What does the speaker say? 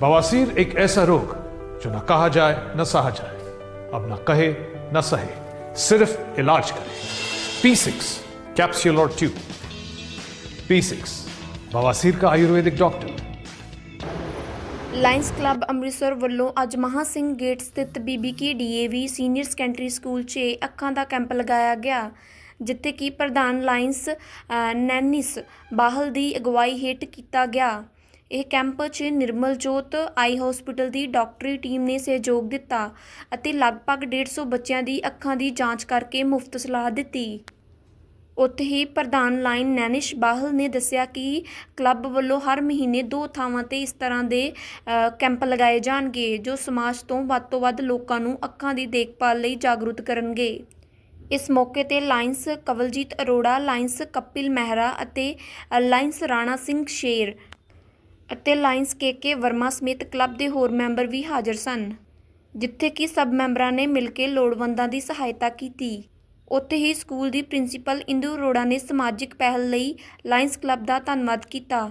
बवासीर एक ऐसा रोग जो न कहा जाए न सहा जाए अब न कहे न सहे सिर्फ इलाज करे पी सिक्स कैप्सूल और ट्यूब पी सिक्स बवासीर का Ayurvedic doctor lions club Amritsar ਵੱਲੋਂ ਅੱਜ ਮਹਾ ਸਿੰਘ ਗੇਟ ਸਥਿਤ BBK DAV senior secondary school 'ਚ ਅੱਖਾਂ ਦਾ ਕੈਂਪ ਲਗਾਇਆ ਗਿਆ ਜਿੱਥੇ ਕਿ ਪ੍ਰਧਾਨ ਲਾਇਨਸ ਅ, ਨੈਨਿਸ ਬਾਹਲ ਦੀ ਅਗਵਾਈ ਹੇਠ ਕੀਤਾ ਗਿਆ ਇਹ ਕੈਂਪ 'ਚ ਨਿਰਮਲਜੋਤ ਆਈ ਹਸਪੀਟਲ ਦੀ ਡਾਕਟਰੀ ਟੀਮ ਨੇ ਸਹਿਯੋਗ ਦਿੱਤਾ ਅਤੇ ਲਗਭਗ 150 ਬੱਚਿਆਂ ਦੀ ਅੱਖਾਂ ਦੀ ਜਾਂਚ ਕਰਕੇ ਮੁਫਤ ਸਲਾਹ ਦਿੱਤੀ। ਉੱਥੇ ਹੀ ਪ੍ਰਧਾਨ ਲਾਈਨ ਨੈਨਿਸ਼ ਬਾਹਲ ਨੇ ਦੱਸਿਆ ਕਿ ਕਲੱਬ ਵੱਲੋਂ ਹਰ ਮਹੀਨੇ ਦੋ ਥਾਵਾਂ ਤੇ ਇਸ ਤਰ੍ਹਾਂ ਦੇ ਕੈਂਪ ਲਗਾਏ ਜਾਣਗੇ, ਜੋ ਸਮਾਜ ਤੋਂ ਵੱਧ ਤੋਂ ਵੱਧ ਲੋਕਾਂ ਨੂੰ ਅੱਖਾਂ ਦੀ ਦੇਖਭਾਲ ਲਈ ਜਾਗਰੂਕ ਕਰਨਗੇ। ਇਸ ਮੌਕੇ ਤੇ ਲਾਇੰਸ ਕਵਲਜੀਤ ਅਰੋੜਾ, ਲਾਇੰਸ ਕਪਿਲ ਮਹਿਰਾ ਅਤੇ ਲਾਇੰਸ ਰਾਣਾ ਸਿੰਘ ਸ਼ੇਰ ਅਤੇ ਲਾਇਨਸ ਕੇਕੇ ਵਰਮਾ ਸਮੇਤ ਕਲੱਬ ਦੇ ਹੋਰ ਮੈਂਬਰ ਵੀ ਹਾਜ਼ਰ ਸਨ, ਜਿੱਥੇ ਕਿ ਸਭ ਮੈਂਬਰਾਂ ਨੇ ਮਿਲ ਕੇ ਲੋੜਵੰਦਾਂ ਦੀ ਸਹਾਇਤਾ ਕੀਤੀ। ਉੱਥੇ ਹੀ ਸਕੂਲ ਦੀ ਪ੍ਰਿੰਸੀਪਲ ਇੰਦੂ ਅਰੋੜਾ ਨੇ ਸਮਾਜਿਕ ਪਹਿਲ ਲਈ ਲਾਇੰਸ ਕਲੱਬ ਦਾ ਧੰਨਵਾਦ ਕੀਤਾ।